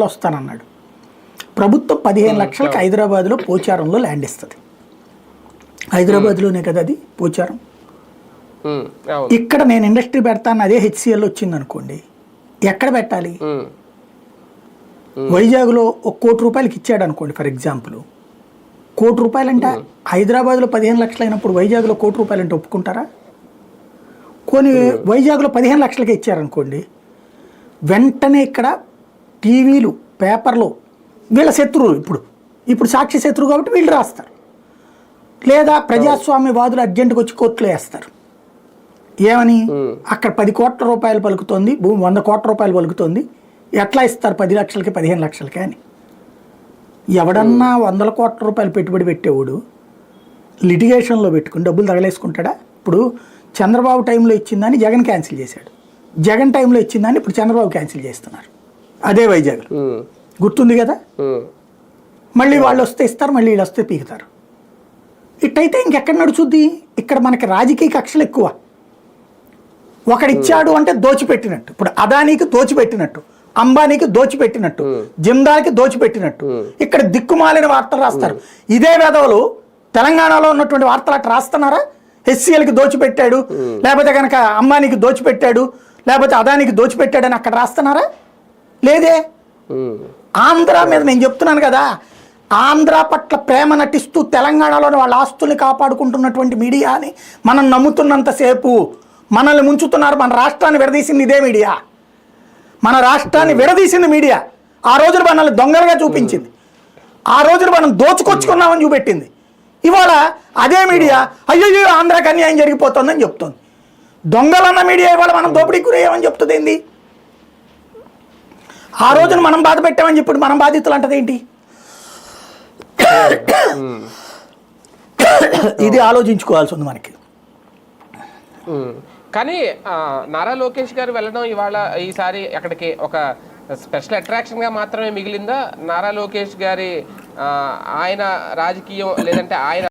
వస్తానన్నాడు. ప్రభుత్వం పదిహేను లక్షలకు హైదరాబాద్లో పోచారంలో ల్యాండ్ ఇస్తుంది. హైదరాబాద్లోనే కదా అది పోచారం. అవును. ఇక్కడ నేను ఇండస్ట్రీ పెడతాను అదే హెచ్సిఎల్ వచ్చింది అనుకోండి ఎక్కడ పెట్టాలి? వైజాగ్లో ఒక కోటి రూపాయలకి ఇచ్చాడు అనుకోండి ఫర్ ఎగ్జాంపుల్. కోటి రూపాయలంటే హైదరాబాద్లో పదిహేను లక్షలు అయినప్పుడు వైజాగ్లో కోటి రూపాయలంటే ఒప్పుకుంటారా? కొన్ని వైజాగ్లో పదిహేను లక్షలకి ఇచ్చారనుకోండి వెంటనే ఇక్కడ టీవీలు పేపర్లు వీళ్ళ శత్రువులు ఇప్పుడు. ఇప్పుడు సాక్షి శత్రువు కాబట్టి వీళ్ళు రాస్తారు. లేదా ప్రజాస్వామ్యవాదులు అర్జెంటుకు వచ్చి కోర్టులో వేస్తారు. ఏమని? అక్కడ పది కోట్ల రూపాయలు పలుకుతోంది భూమి వంద కోట్ల రూపాయలు పలుకుతోంది. ఎట్లా ఇస్తారు? పది లక్షలకి పదిహేను లక్షలకి అని. ఎవడన్నా వందల కోట్ల రూపాయలు పెట్టుబడి పెట్టేవాడు లిటిగేషన్లో పెట్టుకుని డబ్బులు తగలేసుకుంటాడా? ఇప్పుడు చంద్రబాబు టైంలో ఇచ్చిందని జగన్ క్యాన్సిల్ చేశాడు. జగన్ టైంలో ఇచ్చిందని ఇప్పుడు చంద్రబాబు క్యాన్సిల్ చేస్తున్నారు. అదే వైజాగ్. గుర్తుంది కదా? మళ్ళీ వాళ్ళు వస్తే ఇస్తారు మళ్ళీ వీళ్ళు వస్తే పీకుతారు. ఇట్టయితే ఇంకెక్కడ నడుచుద్ది? ఇక్కడ మనకి రాజకీయ కక్షలు ఎక్కువ. ఒకడు ఇచ్చాడు అంటే దోచిపెట్టినట్టు. ఇప్పుడు అదానికి దోచిపెట్టినట్టు అంబానీకి దోచిపెట్టినట్టు జిందాల్కి దోచిపెట్టినట్టు. ఇక్కడ దిక్కుమాలిన వార్తలు రాస్తారు. ఇదే వెధవలు తెలంగాణలో ఉన్నటువంటి వార్తలు అట్లా రాస్తున్నారా? హెచ్సిఎల్కి దోచిపెట్టాడు లేకపోతే కనుక అంబానీకి దోచిపెట్టాడు లేకపోతే అదానికి దోచిపెట్టాడని అక్కడ రాస్తున్నారా? లేదే? ఆంధ్ర మీద నేను చెప్తున్నాను కదా ఆంధ్ర పట్ల ప్రేమ నటిస్తూ తెలంగాణలోని వాళ్ళ ఆస్తుల్ని కాపాడుకుంటున్నటువంటి మీడియాని మనం నమ్ముతున్నంతసేపు మనల్ని ముంచుతున్నారు మన రాష్ట్రాన్ని విడదీసింది ఇదే మీడియా. మన రాష్ట్రాన్ని విడదీసింది మీడియా. ఆ రోజున మనల్ని దొంగలుగా చూపించింది. ఆ రోజున మనం దోచుకొచ్చుకున్నామని చూపెట్టింది. ఇవాళ అదే మీడియా అయ్యో ఆంధ్రాకి అన్యాయం జరిగిపోతుందని చెప్తుంది. దొంగలన్న మీడియా ఇవాళ మనం దోపిడీకి గురయ్యామని చెప్తుంది ఏంది? ఆ రోజున మనం బాధ పెట్టామని చెప్పి మనం బాధితులు అంటది ఏంటి? ఇది ఆలోచించుకోవాల్సి ఉంది మనకి. కానీ నారా లోకేష్ గారు వెళ్ళడం ఇవాళ ఈసారి అక్కడికి ఒక స్పెషల్ అట్రాక్షన్గా మాత్రమే మిగిలిందా? నారా లోకేష్ గారి ఆయన రాజకీయం లేదంటే ఆయన